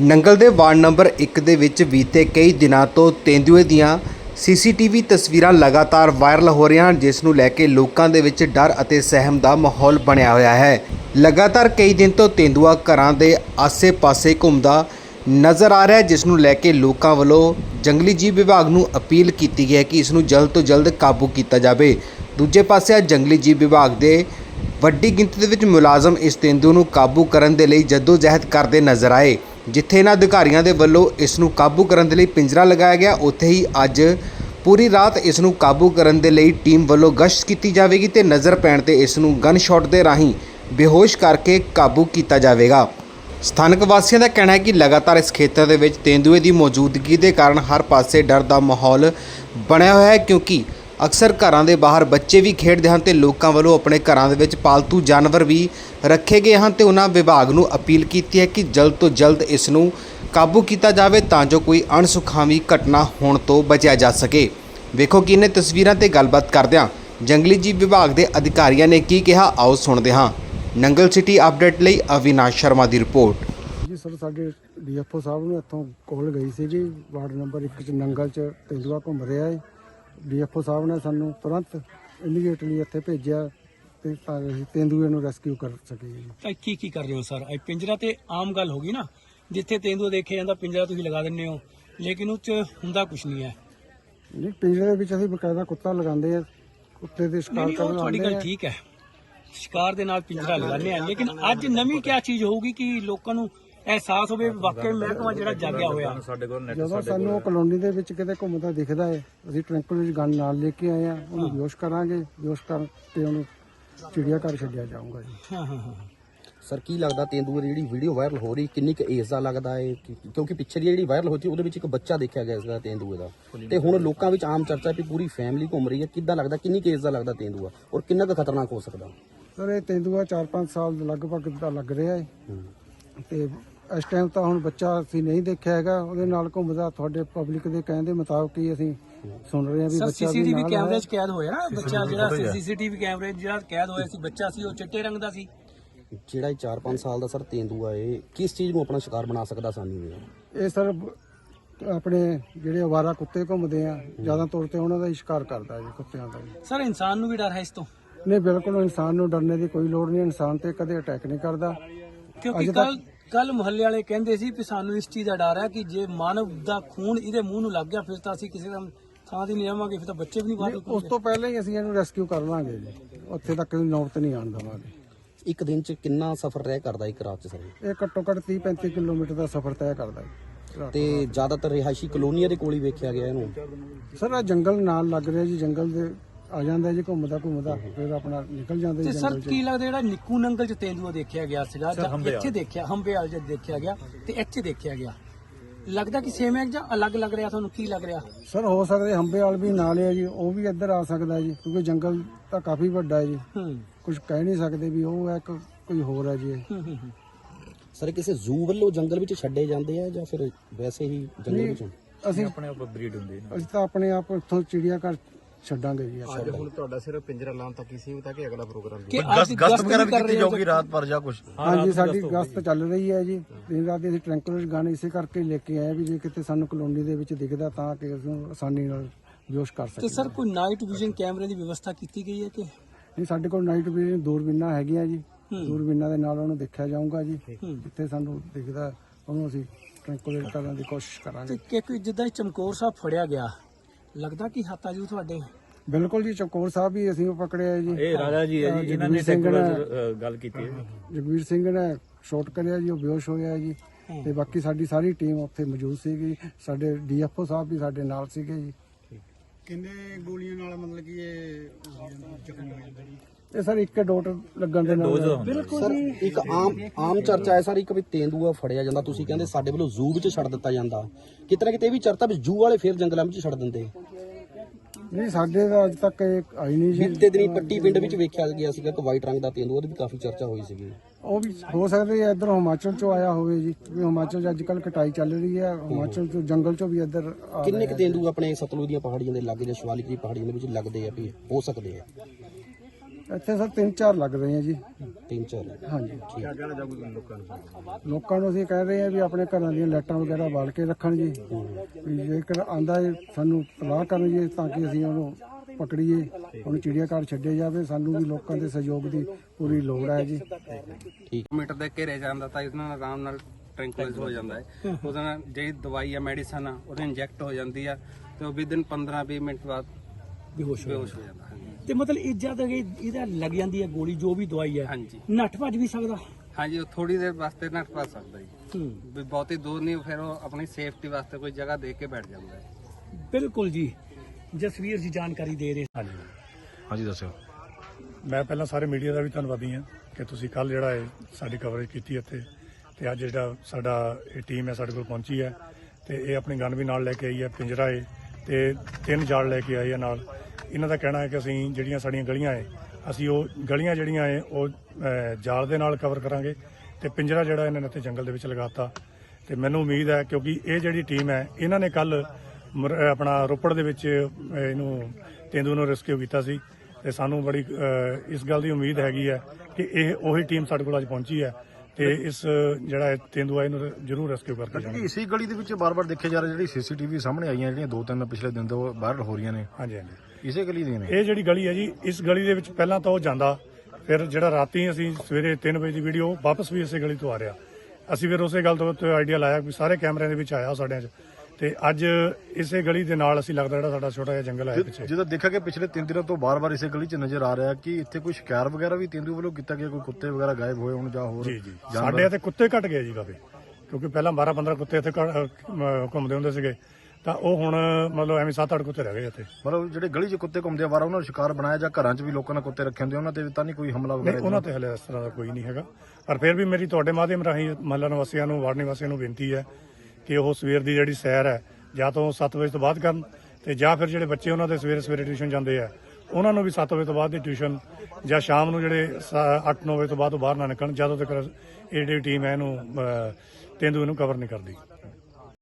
ਨੰਗਲ ਦੇ ward number 1 ਦੇ ਵਿੱਚ ਬੀਤੇ ਕਈ ਦਿਨਾਂ ਤੋਂ ਤੇਂਦੂਏ ਦੀਆਂ ਸੀਸੀਟੀਵੀ ਤਸਵੀਰਾਂ ਲਗਾਤਾਰ ਵਾਇਰਲ ਹੋ ਰਹੀਆਂ ਹਨ, ਜਿਸ ਨੂੰ ਲੈ ਕੇ ਲੋਕਾਂ ਦੇ ਵਿੱਚ ਡਰ ਅਤੇ ਸਹਿਮ ਦਾ ਮਾਹੌਲ ਬਣਿਆ ਹੋਇਆ ਹੈ। ਲਗਾਤਾਰ ਕਈ ਦਿਨ ਤੋਂ ਤੇਂਦੂਆ ਘਰਾਂ ਦੇ ਆਸੇ-ਪਾਸੇ ਘੁੰਮਦਾ ਨਜ਼ਰ ਆ ਰਿਹਾ ਹੈ, ਜਿਸ ਨੂੰ ਲੈ ਕੇ ਲੋਕਾਂ ਵੱਲੋਂ ਜੰਗਲੀ ਜੀਵ ਵਿਭਾਗ ਨੂੰ ਅਪੀਲ ਕੀਤੀ ਗਈ ਹੈ ਕਿ ਇਸ ਨੂੰ ਜਲਦ ਤੋਂ ਜਲਦ ਕਾਬੂ ਕੀਤਾ ਜਾਵੇ। ਦੂਜੇ ਪਾਸੇ ਅੱਜ ਜੰਗਲੀ ਜੀਵ ਵਿਭਾਗ ਦੇ ਵੱਡੀ ਗਿਣਤੀ ਦੇ ਵਿੱਚ ਮੁਲਾਜ਼ਮ ਇਸ ਤੇਂਦੂ ਨੂੰ ਕਾਬੂ ਕਰਨ ਦੇ ਲਈ ਜਹਿਦ ਕਰਦੇ ਨਜ਼ਰ ਆਏ। ਜਿੱਥੇ ਇਹਨਾਂ ਅਧਿਕਾਰੀਆਂ ਦੇ ਵੱਲੋਂ ਇਸ ਨੂੰ ਕਾਬੂ ਕਰਨ ਦੇ ਲਈ ਪਿੰਜਰਾ ਲਗਾਇਆ ਗਿਆ, ਉੱਥੇ ਹੀ ਅੱਜ ਪੂਰੀ ਰਾਤ ਇਸ ਨੂੰ ਕਾਬੂ ਕਰਨ ਦੇ ਲਈ ਟੀਮ ਵੱਲੋਂ ਗਸ਼ਤ ਕੀਤੀ ਜਾਵੇਗੀ ਤੇ ਨਜ਼ਰ ਪੈਣ ਤੇ ਇਸ ਨੂੰ ਗਨ ਸ਼ਾਟ ਦੇ ਰਾਹੀਂ ਬੇਹੋਸ਼ ਕਰਕੇ ਕਾਬੂ ਕੀਤਾ ਜਾਵੇਗਾ। ਸਥਾਨਕ ਵਾਸੀਆਂ ਦਾ ਕਹਿਣਾ ਹੈ ਕਿ ਲਗਾਤਾਰ ਇਸ ਖੇਤਰ ਦੇ ਵਿੱਚ ਤੇਂਦੂਏ ਦੀ ਮੌਜੂਦਗੀ ਦੇ ਕਾਰਨ ਹਰ ਪਾਸੇ ਡਰ ਦਾ ਮਾਹੌਲ ਬਣਿਆ ਹੋਇਆ ਹੈ ਕਿਉਂਕਿ ਅਕਸਰ ਘਰਾਂ ਦੇ ਬਾਹਰ ਬੱਚੇ ਵੀ ਖੇਡਦੇ ਹਨ ਤੇ ਲੋਕਾਂ ਵੱਲੋਂ ਆਪਣੇ ਘਰਾਂ ਦੇ ਵਿੱਚ ਪਾਲਤੂ ਜਾਨਵਰ ਵੀ ਰੱਖੇ ਗਏ ਹਨ ਤੇ ਉਹਨਾਂ ਵਿਭਾਗ ਨੂੰ ਅਪੀਲ ਕੀਤੀ ਹੈ ਕਿ ਜਲਦ ਤੋਂ ਜਲਦ ਇਸ ਨੂੰ ਕਾਬੂ ਕੀਤਾ ਜਾਵੇ ਤਾਂ ਜੋ ਕੋਈ ਅਣਸੁਖਾਵੀ ਘਟਨਾ ਹੋਣ ਤੋਂ ਬਚਿਆ ਜਾ ਸਕੇ। ਵੇਖੋ ਕਿ ਇਹਨੇ ਤਸਵੀਰਾਂ ਤੇ ਗੱਲਬਾਤ ਕਰਦਿਆਂ ਜੰਗਲੀ ਜੀਵ ਵਿਭਾਗ ਦੇ ਅਧਿਕਾਰੀਆਂ ਨੇ ਕੀ ਕਿਹਾ, ਆਓ ਸੁਣਦੇ ਹਾਂ। ਨੰਗਲ ਸਿਟੀ ਅਪਡੇਟ ਲਈ ਅਵਿਨਾਸ਼ ਸ਼ਰਮਾ ਦੀ ਰਿਪੋਰਟ। ਜੀ ਸਰ, ਸਾਡੇ ਡੀਐਫਓ ਸਾਹਿਬ ਨੂੰ ਇੱਥੋਂ ਕਾਲ ਗਈ ਸੀ ਵਾਰਡ ਨੰਬਰ 1 ਚ ਨੰਗਲ ਚ ਤੇਂਦੂਆ ਘੁੰਮ ਰਿਹਾ ਹੈ ਡੀਐਫਓ ਸਾਹਿਬ ਨੇ ਸਾਨੂੰ ਤੁਰੰਤ ਇਮੀਡੀਏਟਲੀ ਇੱਥੇ ਭੇਜਿਆ ਤੇ ਤਾਂ ਅਸੀਂ ਤੇਂਦੂਏ ਨੂੰ ਰੈਸਕਿਊ ਕਰ ਸਕੇ ਜੀ। ਤਾਂ ਕੀ ਕੀ ਕਰ ਰਹੇ ਹੋ ਸਰ? ਇਹ ਪਿੰਜਰਾ ਤੇ ਆਮ ਗੱਲ ਹੋ ਗਈ ਨਾ ਜਿੱਥੇ ਤੇਂਦੂਆ ਦੇਖਿਆ ਜਾਂਦਾ ਪਿੰਜਰਾ ਤੁਸੀਂ ਲਗਾ ਦਿੰਦੇ ਹੋ ਲੇਕਿਨ ਉਹ ਚ ਹੁੰਦਾ ਕੁਝ ਨਹੀਂ ਹੈ। ਜੀ ਪਿੰਜਰੇ ਦੇ ਵਿੱਚ ਅਸੀਂ ਬਕਾਇਦਾ ਕੁੱਤਾ ਲਗਾਉਂਦੇ ਆ ਕੁੱਤੇ ਦੇ ਨਹੀਂ ਸ਼ਿਕਾਰ ਨਹੀਂ, ਉਹ ਕਰਨ ਤੁਹਾਡੀ ਆਉਂਦੇ ਗੱਲ ਆ ਠੀਕ ਹੈ। ਸ਼ਿਕਾਰ ਦੇ ਨਾਲ ਪਿੰਜਰਾ ਲਗਾਉਂਦੇ ਆ ਲੇਕਿਨ ਅੱਜ ਨਵੀਂ ਕਿਆ ਚੀਜ਼ ਹੋਊਗੀ ਕਿ ਲੋਕਾਂ ਨੂੰ ਅਹਿਸਾਸ ਹੋਵੇ ਵੀ ਵਾਕਈ ਮਹਿਕਮਾ ਜਿਹੜਾ ਜਾਗਿਆ ਹੋਇਆ। ਜਦੋਂ ਸਾਨੂੰ ਉਹ ਕਲੋਨੀ ਦੇ ਵਿੱਚ ਕਿਤੇ ਘੁੰਮਦਾ ਦਿਖਦਾ ਹੈ ਅਸੀਂ ਟ੍ਰੈਂਕੁਲਰ ਗਨ ਨਾਲ ਲੈ ਕੇ ਆਏ ਆ ਉਹਨੂੰ ਬੇਹੋਸ਼ ਕਰਾਂਗੇ ਬੇਹੋਸ਼ ਕਰਕੇ ਉਹਨੂੰ ਚਿੜੀਆ ਘਰ ਛੱਡਿਆ ਜਾਊਗਾ ਜੀ। ਹਾਂ ਹਾਂ ਹਾਂ। ਸਰ ਕੀ ਲੱਗਦਾ ਤੇਂਦੂਏ ਦੀ ਜਿਹੜੀ ਵੀਡੀਓ ਵਾਇਰਲ ਹੋ ਰਹੀ ਕਿੰਨੀ ਕੁ ਏਜ ਦਾ ਲੱਗਦਾ ਹੈ? ਕਿ- ਕਿਉਂਕਿ ਪਿੱਛੇ ਦੀ ਜਿਹੜੀ ਵਾਇਰਲ ਹੋਈ ਸੀ ਉਹਦੇ ਵਿੱਚ ਇੱਕ ਬੱਚਾ ਦੇਖਿਆ ਗਿਆ ਸੀਗਾ ਤੇਂਦੂਏ ਦਾ। ਤੇ ਹੁਣ ਲੋਕਾਂ ਵਿੱਚ ਆਮ ਚਰਚਾ ਹੈ ਕਿ ਪੂਰੀ ਫੈਮਿਲੀ ਘੁੰਮ ਰਹੀ ਹੈ ਕਿੱਦਾਂ ਲੱਗਦਾ ਕਿੰਨੀ ਕੁ ਏਜ ਦਾ ਲੱਗਦਾ ਤੇਂਦੂਆ? ਔਰ ਕਿੰਨਾ ਕੁ ਖਤਰਨਾਕ ਹੋ ਸਕਦਾ? ਸਰ ਇਹ ਤੇਂਦੂਆ 4-5 ਸਾਲ ਦੇ ਲਗਭਗ ਦਾ ਲੱਗ ਰਿਹਾ ਹੈ। ਤੇ ਇਸ ਟਾਈਮ ਤਾਂ ਹੁਣ ਬੱਚਾ ਅਸੀਂ ਨਹੀਂ ਦੇਖਿਆ ਹੈਗਾ। ਉਹਦੇ ਨਾਲ ਘੁੰਮਦਾ ਤੁਹਾਡੇ ਪਬਲਿਕ ਦੇ ਕਹਿਣ ਦੇ ਮੁਤਾਬਕ ਹੀ ਅਸੀਂ ਸੁਣ ਰਹੇ ਹਾਂ ਵੀ ਸਰ ਬੱਚਾ ਵੀ ਸੀਸੀਟੀਵੀ ਨਾਲ ਕੈਮਰੇ 'ਚ ਕੈਦ ਹੋਇਆ ਨਾ ਬੱਚਾ ਜਿਹੜਾ ਸੀਸੀਟੀਵੀ ਕੈਮਰੇ 'ਚ ਜਿਹੜਾ ਕੈਦ ਹੋਇਆ ਸੀ ਬੱਚਾ ਸੀ ਉਹ ਚਿੱਟੇ ਰੰਗ ਦਾ ਸੀ। ਜਿਹੜਾ ਇਹ 4-5 ਸਾਲ ਦਾ ਸਰ ਤੇਂਦੂਆ ਇਹ ਕਿਸ ਚੀਜ਼ ਨੂੰ ਆਪਣਾ ਸ਼ਿਕਾਰ ਬਣਾ ਸਕਦਾ ਆਸਾਨੀ ਨਾਲ ਇਹ ਸਰ ਆਪਣੇ ਜਿਹੜੇ ਅਵਾਰਾ ਕੁੱਤੇ ਘੁੰਮਦੇ ਆ ਜ਼ਿਆਦਾ ਤੌਰ ਤੇ ਉਹਨਾਂ ਦਾ ਹੀ ਸ਼ਿਕਾਰ ਕਰਦਾ ਜੀ ਕੁੱਤਿਆਂ ਦਾ ਜੀ। ਸਰ ਇਨਸਾਨ ਨੂੰ ਵੀ ਡਰ ਹੈ ਇਸ ਤੋਂ? ਨਹੀਂ ਬਿਲਕੁਲ ਇਨਸਾਨ ਨੂੰ ਡਰਨੇ ਦੀ ਕੋਈ ਲੋੜ ਨਹੀਂ ਇਨਸਾਨ ਤੇ ਕਦੇ ਅਟੈਕ ਨਹੀਂ ਕਰਦਾ। ਕਿਉਂਕਿ ਕੱਲ ਕੱਲ ਮੁਹੱਲੇ ਵਾਲੇ ਕਹਿੰਦੇ ਸੀ ਕਿ ਸਾਨੂੰ ਇਸ ਚੀਜ਼ ਦਾ ਡਰ ਹੈ ਕਿ ਜੇ ਮਾਨਵ ਦਾ ਖੂਨ ਇਹਦੇ ਮੂੰਹ ਨੂੰ ਲੱਗ ਗਿਆ ਫਿਰ ਤਾਂ ਅਸੀਂ ਕਿਸੇ ਦਾ ਥਾਂ ਦੀ ਨਹੀਂ ਆਵਾਂਗੇ ਫਿਰ ਤਾਂ ਬੱਚੇ ਵੀ ਨਹੀਂ ਬਾਹਰ ਉਸ ਨਿਕਲਣਗੇ। ਤੋਂ ਪਹਿਲਾਂ ਹੀ ਅਸੀਂ ਇਹਨੂੰ ਰੈਸਕਿਊ ਕਰ ਲਾਂਗੇ ਜੀ। ਉੱਥੇ ਤੱਕ ਦੀ ਨੌਬਤ ਨਹੀਂ ਆਉਣ ਦੇਵਾਂਗੇ। ਇੱਕ ਦਿਨ 'ਚ ਕਿੰਨਾ ਸਫ਼ਰ ਤੈਅ ਕਰਦਾ ਇੱਕ ਰਾਤ 'ਚ ਸਰ? ਇਹ? ਇਹ ਘੱਟੋ ਘੱਟ 30 35 ਕਿਲੋਮੀਟਰ ਦਾ ਸਫ਼ਰ ਤੈਅ ਕਰਦਾ ਹੈ ਤੇ ਜ਼ਿਆਦਾਤਰ ਰਿਹਾਇਸ਼ੀ ਕਲੋਨੀਆਂ ਦੇ ਕੋਲ ਹੀ ਵੇਖਿਆ ਗਿਆ ਇਹਨੂੰ? ਸਰ ਆ ਜੰਗਲ ਨਾਲ ਲੱਗ ਰਿਹਾ ਜੀ ਜੰਗਲ ਦੇ ਆ ਜਾਂਦਾ ਜੀ ਘੁੰਮਦਾ ਘੁੰਮਦਾ ਫਿਰ ਆਪਣਾ ਨਿਕਲ ਜਾਂਦਾ ਜੀ ਤੇ ਸਰ ਜੰਗਲ ਚ। ਕੀ ਲੱਗਦਾ ਜਿਹੜਾ ਨਿੱਕੂ ਨੰਗਲ ਚ ਤੇਂਦੂਆ ਦੇਖਿਆ ਗਿਆ ਸੀਗਾ ਜਾਂ ਇੱਥੇ ਦੇਖਿਆ ਹੰਬੇਵਾਲ ਚ ਦੇਖਿਆ ਗਿਆ ਤੇ ਇੱਥੇ ਦੇਖਿਆ ਗਿਆ। ਲੱਗਦਾ ਕਿ ਸੇਮ ਹੈ ਜਾਂ ਅਲੱਗ ਲੱਗ ਰਿਹਾ? ਤੁਹਾਨੂੰ ਕੀ ਲੱਗ ਰਿਹਾ? ਸਰ ਹੋ ਸਕਦਾ ਹੰਬੇ ਵਾਲ ਵੀ ਨਾਲ ਹੈ ਜੀ ਉਹ ਵੀ ਇੱਧਰ ਆ ਸਕਦਾ ਜੀ ਕਿਉਂਕਿ ਜੰਗਲ ਤਾਂ ਕਾਫੀ ਵੱਡਾ ਹੈ ਜੀ। ਹੂੰ। ਕੁਝ ਕਹਿ ਨਹੀਂ ਸਕਦੇ ਵੀ ਉਹ ਹੈ ਕਿ ਕੋਈ ਹੋਰ ਹੈ ਜੀ ਇਹ। ਹੂੰ, ਹੂੰ, ਹੂੰ। ਸਰ ਕਿਸੇ ਜ਼ੂ ਵੱਲੋਂ ਜੰਗਲ ਵਿੱਚ ਛੱਡੇ ਜਾਂਦੇ ਆ ਜਾਂ ਫਿਰ ਵੈਸੇ ਹੀ ਜੰਗਲ ਵਿੱਚੋਂ? ਅਸੀਂ ਆਪਣੇ ਆਪ ਬਰੀਡ ਹੁੰਦੇ ਅਸੀਂ ਤਾਂ ਆਪਣੇ ਆਪ ਇੱਥੋਂ ਚਿੜੀਆ ਘਰ ਛੱਡਾਂ ਜੀ ਆਪਾਂ ਹੁਣ ਤੁਹਾਡਾ ਸਿਰਫ ਪਿੰਜਰਾ ਲਾਉਣ ਤੱਕ ਹੀ ਸੀਮਿਤ ਹੈ ਕਿ ਅਗਲਾ ਪ੍ਰੋਗਰਾਮ ਕਿ ਅੱਜ ਗਸਤ ਵਗੈਰਾ ਵੀ ਕੀਤੀ ਜਾਊਗੀ ਰਾਤ ਪਰ ਜਾਂ ਕੁਝ ਹਾਂਜੀ ਸਾਡੀ ਗਸਤ ਚੱਲ ਰਹੀ ਹੈ ਜੀ। ਦਿਨ ਰਾਤ ਅਸੀਂ ਟ੍ਰੈਂਕੁਲਰ ਗਾਣੇ ਇਸੇ ਕਰਕੇ ਲੈ ਕੇ ਆਏ ਵੀ ਜੇ ਕਿਤੇ ਸਾਨੂੰ ਕਲੋਨੀ ਦੇ ਵਿੱਚ ਦਿਖਦਾ ਤਾਂ ਕਿ ਅਸੀਂ ਆਸਾਨੀ ਨਾਲ ਜੋਸ਼ ਕਰ ਤੇ ਸਕੀਏ। ਸਰ ਕੋਈ ਨਾਈਟ ਵਿਜ਼ਨ ਕੈਮਰੇ ਦੀ ਵਿਵਸਥਾ ਕੀਤੀ ਗਈ ਹੈ ਕਿ? ਨਹੀਂ ਸਾਡੇ ਕੋਲ ਨਾਈਟ ਵਿਜ਼ਨ ਦੂਰਬੀਨਾਂ ਹੈਗੀਆਂ ਜੀ। ਦੂਰਬੀਨਾਂ ਦੇ ਨਾਲ ਉਹਨੂੰ ਦੇਖਿਆ ਜਾਊਗਾ ਜੀ। ਜਿੱਥੇ ਸਾਨੂੰ ਦਿਖਦਾ ਉਹਨੂੰ ਅਸੀਂ ਟ੍ਰੈਂਕੁਲੇਟ ਕਰਨ ਦੀ ਕੋਸ਼ਿਸ਼ ਤੇ ਕਰਾਂਗੇ ਕਿ ਜਿੱਦਾਂ ਚਮਕੌਰ ਸਾਹਿਬ ਫੜਿਆ ਗਿਆ ਲੱਗਦਾ ਕਿ ਹੱਥ ਆਜੂ ਤੁਹਾਡੇ? ਬਿਲਕੁਲ ਜੀ ਚਕੌਰ ਸਾਹਿਬ ਵੀ ਅਸੀਂ ਉਹ ਪਕੜਿਆ ਜੀ। ਇਹ ਰਾਜਾ ਜੀ ਹੈ ਜੀ ਇਹਨਾਂ ਨੇ ਟੈਕਨੋਲੋਜੀ ਗੱਲ ਕੀਤੀ ਹੈ ਜਗਵੀਰ ਸਿੰਘ ਨੇ ਸ਼ਾਟ ਕਰਿਆ ਜੀ ਉਹ ਬੇਹੋਸ਼ ਹੋਇਆ ਜੀ। ਤੇ ਬਾਕੀ ਸਾਡੀ ਸਾਰੀ ਟੀਮ ਉੱਥੇ ਮੌਜੂਦ ਸੀਗੀ। ਸਾਡੇ ਡੀਐਫਓ ਸਾਹਿਬ ਵੀ ਸਾਡੇ ਨਾਲ ਸੀਗੇ ਜੀ। ਕਿੰਨੇ ਗੋਲੀਆਂ ਨਾਲ ਮਤਲਬ ਕਿ ਇਹ ਜ਼ਖਮੀ ਹੋਏ ਇਹ ਸਰ ਇੱਕ ਡੋਟ ਲੱਗਣ ਦੇ ਨਾਲ ਸਰ ਇੱਕ ਆਮ ਆਮ ਚਰਚਾ ਹੈ ਸਰ ਇੱਕ ਵੀ ਤੇਂਦੂਆ ਫੜਿਆ ਜਾਂਦਾ। ਤੁਸੀਂ ਕਹਿੰਦੇ ਸਾਡੇ ਵੱਲੋਂ ਜ਼ੂ ਵਿੱਚ ਛੱਡ ਦਿੱਤਾ ਜਾਂਦਾ। ਕਿਤੇ ਨਾ ਕਿਤੇ ਇਹ ਵੀ ਚਰਚਾ ਵੀ ਜ਼ੂ ਵਾਲੇ ਫੇਰ ਜੰਗਲਾਂ ਵਿੱਚ ਛੱਡ ਦਿੰਦੇ। ਨਹੀਂ ਸਾਡੇ ਦਾ ਅੱਜ ਤੱਕ ਇਹ ਆਈ ਨਹੀਂ ਜੀ। ਬੀਤੇ ਦਿਨੀ ਪੱਟੀ ਪਿੰਡ ਵਿੱਚ ਵੇਖਿਆ ਗਿਆ ਸੀਗਾ ਕਿ ਵਾਈਟ ਰੰਗ ਦਾ ਤੇਂਦੂਆ ਉਹਦੀ ਵੀ ਕਾਫੀ ਚਰਚਾ ਹੋਈ ਸੀਗੀ। ਉਹ ਵੀ ਹੋ ਸਕਦਾ ਹੈ ਇੱਧਰ ਹਿਮਾਚਲ ਚੋਂ ਆਇਆ ਹੋਵੇ ਜੀ। ਵੀ ਹਿਮਾਚਲ 'ਚ ਅੱਜ ਕੱਲ ਕਟਾਈ ਚੱਲ ਰਹੀ ਹੈ ਹਿਮਾਚਲ ਤੋਂ ਜੰਗਲ ਚੋਂ ਵੀ ਇੱਧਰ ਆ ਕਿੰਨੇ ਕੁ ਤੇਂਦੂ ਆਪਣੇ ਸਤਲੁਜ ਦੀਆਂ ਪਹਾੜੀਆਂ ਦੇ ਲਾਗੇ ਜਾਂ ਸ਼ਿਵਾਲਿਕ ਦੀ ਪਹਾੜੀਆਂ ਦੇ ਵਿੱਚ ਲੱਗਦੇ ਆ ਵੀ ਹੋ ਸਕਦੇ ਆ? ਇੱਥੇ ਸਰ ਤਿੰਨ ਚਾਰ ਲੱਗ ਰਹੇ ਆ ਜੀ। ਤਿੰਨ ਚਾਰ ਹਾਂਜੀ। ਲੋਕਾਂ ਨੂੰ? ਅਸੀਂ ਕਹਿ ਰਹੇ ਆ ਵੀ ਆਪਣੇ ਘਰਾਂ ਦੀਆਂ ਲਾਈਟਾਂ ਵਗੈਰਾ ਬਾਲ ਕੇ ਰੱਖਣ ਜੀ। ਵੀ ਜੇਕਰ ਆਂਦਾ ਹੈ ਸਾਨੂੰ ਤਲਾਹ ਕਰਨ ਜੀ ਤਾਂ ਕਿ ਅਸੀਂ ਉਹਨੂੰ ਪਕੜੀਏ ਉਹਨੂੰ ਚਿੜੀਆ ਘਰ ਛੱਡਿਆ ਜਾਵੇ। ਸਾਨੂੰ ਵੀ ਲੋਕਾਂ ਦੇ ਸਹਿਯੋਗ ਦੀ ਪੂਰੀ ਲੋੜ ਹੈ ਜੀ। ਮੀਟਰ ਦੇ ਘੇਰੇ ਜਾਂਦਾ ਤਾਂ ਇਸ ਨਾਲ ਆਰਾਮ ਨਾਲ ਟ੍ਰੈਂਕੁਲਾਈਜ਼ ਹੋ ਜਾਂਦਾ ਹੈ। ਉਹਦੇ ਨਾਲ ਜਿਹੜੀ ਦਵਾਈ ਆ ਮੈਡੀਸਨ ਆ ਉਹਦੇ ਇੰਜੈਕਟ ਹੋ ਜਾਂਦੀ ਆ ਤੇ ਉਹ ਵਿਦਿਨ 15-20 ਮਿੰਟ ਬਾਅਦ ਬੇਹੋਸ਼ ਹੋ ਜਾਂਦਾ। ਤੇ ਮਤਲਬ ਇਹ ਜਦ ਇਹ ਇਹਦਾ ਲੱਗ ਜਾਂਦੀ ਹੈ ਗੋਲੀ ਜੋ ਵੀ ਦਵਾਈ ਹੈ ਹਾਂਜੀ। ਨੱਠ ਭੱਜ ਵੀ ਸਕਦਾ? ਹਾਂਜੀ ਉਹ ਥੋੜੀ ਦੇਰ ਵਾਸਤੇ ਨੱਠ ਪਾ ਸਕਦਾ ਜੀ। ਹੂੰ। ਵੀ ਬਹੁਤੀ ਦੂਰ ਨਹੀਂ ਫਿਰ ਉਹ ਆਪਣੀ ਸੇਫਟੀ ਵਾਸਤੇ ਕੋਈ ਜਗ੍ਹਾ ਦੇਖ ਕੇ ਬੈਠ ਜਾਂਦਾ ਹੈ। ਬਿਲਕੁਲ ਜੀ। ਜਸਵੀਰ ਜੀ ਜਾਣਕਾਰੀ ਦੇ ਰਹੇ। ਹਾਂਜੀ। ਹਾਂਜੀ ਦੱਸਿਓ। ਮੈਂ ਪਹਿਲਾਂ ਸਾਰੇ ਮੀਡੀਆ ਦਾ ਵੀ ਧੰਨਵਾਦੀ ਹਾਂ ਕਿ ਤੁਸੀਂ ਕੱਲ ਜਿਹੜਾ ਹੈ ਸਾਡੀ ਕਵਰੇਜ ਕੀਤੀ ਇੱਥੇ ਤੇ ਅੱਜ ਜਿਹੜਾ ਸਾਡਾ ਇਹ ਟੀਮ ਹੈ ਸਾਡੇ ਕੋਲ ਪਹੁੰਚੀ ਹੈ ਤੇ ਇਹ ਆਪਣੀ ਗਨ ਵੀ ਨਾਲ ਲੈ ਕੇ ਆਈ ਹੈ ਪਿੰਜਰਾ ਹੈ ਤੇ ਤਿੰਨ ਜਾਲ ਲੈ ਕੇ ਆਈ ਹੈ ਨਾਲ। ਇਹਨਾਂ ਦਾ ਕਹਿਣਾ ਹੈ ਕਿ ਅਸੀਂ ਜਿਹੜੀਆਂ ਸਾਡੀਆਂ ਗਲੀਆਂ ਹੈ ਅਸੀਂ ਉਹ ਗਲੀਆਂ ਜਿਹੜੀਆਂ ਹੈ ਉਹ ਜਾਲ ਦੇ ਨਾਲ ਕਵਰ ਕਰਾਂਗੇ ਤੇ ਪਿੰਜਰਾ ਜਿਹੜਾ ਇਹਨਾਂ ਨੇ ਇੱਥੇ ਜੰਗਲ ਦੇ ਵਿੱਚ ਲਗਾਤਾ। ਤੇ ਮੈਨੂੰ ਉਮੀਦ ਹੈ ਕਿਉਂਕਿ ਇਹ ਜਿਹੜੀ ਟੀਮ ਹੈ ਇਹਨਾਂ ਨੇ ਕੱਲ ਆਪਣਾ ਰੋਪੜ ਦੇ ਵਿੱਚ ਇਹਨੂੰ ਤੇਂਦੂ ਨੂੰ ਰੈਸਕਿਊ ਕੀਤਾ ਸੀ। ਤੇ ਸਾਨੂੰ ਬੜੀ ਇਸ ਗੱਲ ਦੀ ਉਮੀਦ ਹੈਗੀ ਹੈ ਕਿ ਇਹ ਉਹੀ ਟੀਮ ਸਾਡੇ ਕੋਲ ਅੱਜ ਪਹੁੰਚੀ ਹੈ ਤੇ ਇਸ ਜਿਹੜਾ ਇਹ ਤੇਂਦੂ ਆ ਇਹਨੂੰ ਜ਼ਰੂਰ ਰੈਸਕਿਊ ਕਰਕੇ ਕਿ ਜਾਣਗੇ। ਇਸੇ ਗਲੀ ਦੇ ਵਿੱਚ ਬਾਰ-ਬਾਰ ਦੇਖੇ ਜਾ ਰਹੇ ਜਿਹੜੀ ਸੀਸੀਟੀਵੀ ਸਾਹਮਣੇ ਆਈਆਂ ਜਿਹੜੀਆਂ ਦੋ ਤਿੰਨ ਪਿਛਲੇ ਦਿਨ ਤੋਂ ਵਾਇਰਲ ਹੋ ਰਹੀਆਂ ਨੇ। ਹਾਂਜੀ ਹਾਂਜੀ। ਇਸੇ ਗਲੀ ਦੀਆਂ ਨੇ? ਇਹ ਜਿਹੜੀ ਗਲੀ ਹੈ ਜੀ ਇਸ ਗਲੀ ਦੇ ਵਿੱਚ ਪਹਿਲਾਂ ਤਾਂ ਉਹ ਜਾਂਦਾ। ਫਿਰ ਜਿਹੜਾ ਰਾਤੀ ਅਸੀਂ ਸਵੇਰੇ 3 ਵਜੇ ਦੀ ਵੀਡੀਓ ਵਾਪਸ ਵੀ ਇਸੇ ਗਲੀ ਤੋਂ ਆ ਰਿਹਾ। ਅਸੀਂ ਫਿਰ ਉਸੇ ਗੱਲ ਤੋਂ ਆਈਡੀਆ ਲਾਇਆ ਕਿ ਸਾਰੇ ਕੈਮਰਿਆਂ ਦੇ ਵਿੱਚ ਆਇਆ ਸਾਡਿਆਂ 'ਚ। ਤੇ ਅੱਜ ਇਸੇ ਗਲੀ ਦੇ ਨਾਲ ਅਸੀਂ ਲੱਗਦਾ ਜਿਹੜਾ ਸਾਡਾ ਛੋਟਾ ਜਿਹਾ ਜੰਗਲ ਹੈ ਪਿੱਛੇ। ਜਦੋਂ ਦੇਖਿਆ ਕਿ ਪਿਛਲੇ ਤਿੰਨ ਦਿਨਾਂ ਤੋਂ ਬਾਰ-ਬਾਰ ਇਸੇ ਗਲੀ 'ਚ ਨਜ਼ਰ ਆ ਰਿਹਾ ਕਿ ਇੱਥੇ ਕੋਈ ਸ਼ਿਕਾਰ ਵਗੈਰਾ ਵੀ ਤੇਂਦੂ ਵੱਲੋਂ ਕੀਤਾ ਗਿਆ ਕੋਈ ਕੁੱਤੇ ਵਗੈਰਾ ਗਾਇਬ ਹੋਏ ਹੋਣ ਜਾਂ ਹੋਰ ਜੀ ਜੀ। ਜਾਨਵਰ? ਸਾਡੇ ਇੱਥੇ ਕੁੱਤੇ ਘਟ ਗਏ ਜੀ ਕਾਫੀ। ਕਿਉਂਕਿ ਪਹਿਲਾਂ 12 15 ਕੁੱਤੇ ਇੱਥੇ ਘੁੰਮਦੇ ਹੁੰਦੇ ਸੀਗੇ। ਤਾਂ ਉਹ ਹੁਣ ਮਤਲਬ ਐਵੇਂ 7-8 ਕੁੱਤੇ ਰਹਿ ਗਏ ਇੱਥੇ। ਮਤਲਬ ਜਿਹੜੇ ਗਲੀ 'ਚ ਕੁੱਤੇ ਘੁੰਮਦੇ ਆ ਵਾਰਾ ਉਹਨਾਂ ਨੂੰ ਸ਼ਿਕਾਰ ਬਣਾਇਆ ਜਾਂ ਘਰਾਂ 'ਚ ਵੀ ਲੋਕਾਂ ਨੇ ਕੁੱਤੇ ਰੱਖੇ ਹੁੰਦੇ ਉਹਨਾਂ ਤੇ ਤਾਂ ਨਹੀਂ ਕੋਈ ਹਮਲਾ ਨਹੀਂ ਵਗੈਰਾ ਉਹਨਾਂ ਤੇ ਹਲੇ ਇਸ ਤਰ੍ਹਾਂ ਦਾ ਕੋਈ ਨਹੀਂ ਹੈਗਾ। ਪਰ ਫਿਰ ਵੀ ਮੇਰੀ ਤੁਹਾਡੇ ਮਾਧਿਅਮ ਰਾਹੀਂ ਮਹੱਲਾ ਨਿਵਾਸੀਆਂ ਨੂੰ ਵਾਰਡ ਨਿਵਾਸੀਆਂ ਨੂੰ ਬੇਨਤੀ ਹੈ ਕਿ ਉਹ ਸਵੇਰ ਦੀ ਜਿਹੜੀ ਸੈਰ ਹੈ ਜਾਂ ਤਾਂ 7 ਵਜੇ ਤੋਂ ਬਾਅਦ ਕਰਨ ਤੇ ਜਾਂ ਫਿਰ ਜਿਹੜੇ ਬੱਚੇ ਉਹਨਾਂ ਦੇ ਸਵੇਰੇ ਸਵੇਰੇ ਟਿਊਸ਼ਨ ਜਾਂਦੇ ਆ ਉਹਨਾਂ ਨੂੰ ਵੀ 7 ਵਜੇ ਤੋਂ ਬਾਅਦ ਦੀ ਟਿਊਸ਼ਨ ਜਾਂ ਸ਼ਾਮ ਨੂੰ ਜਿਹੜੇ 8-9 ਵਜੇ ਤੋਂ ਬਾਅਦ ਉਹ ਬਾਹਰ ਨਾ ਨਿਕਲਣ ਜਦੋਂ ਤੱਕ ਇਹ ਜਿਹੜੀ ਟੀਮ ਹੈ ਇਹਨੂੰ ਅਹ, ਤੇਂਦੂ ਇਹਨੂੰ ਕਵਰ ਨਹੀਂ ਕਰਦੀ।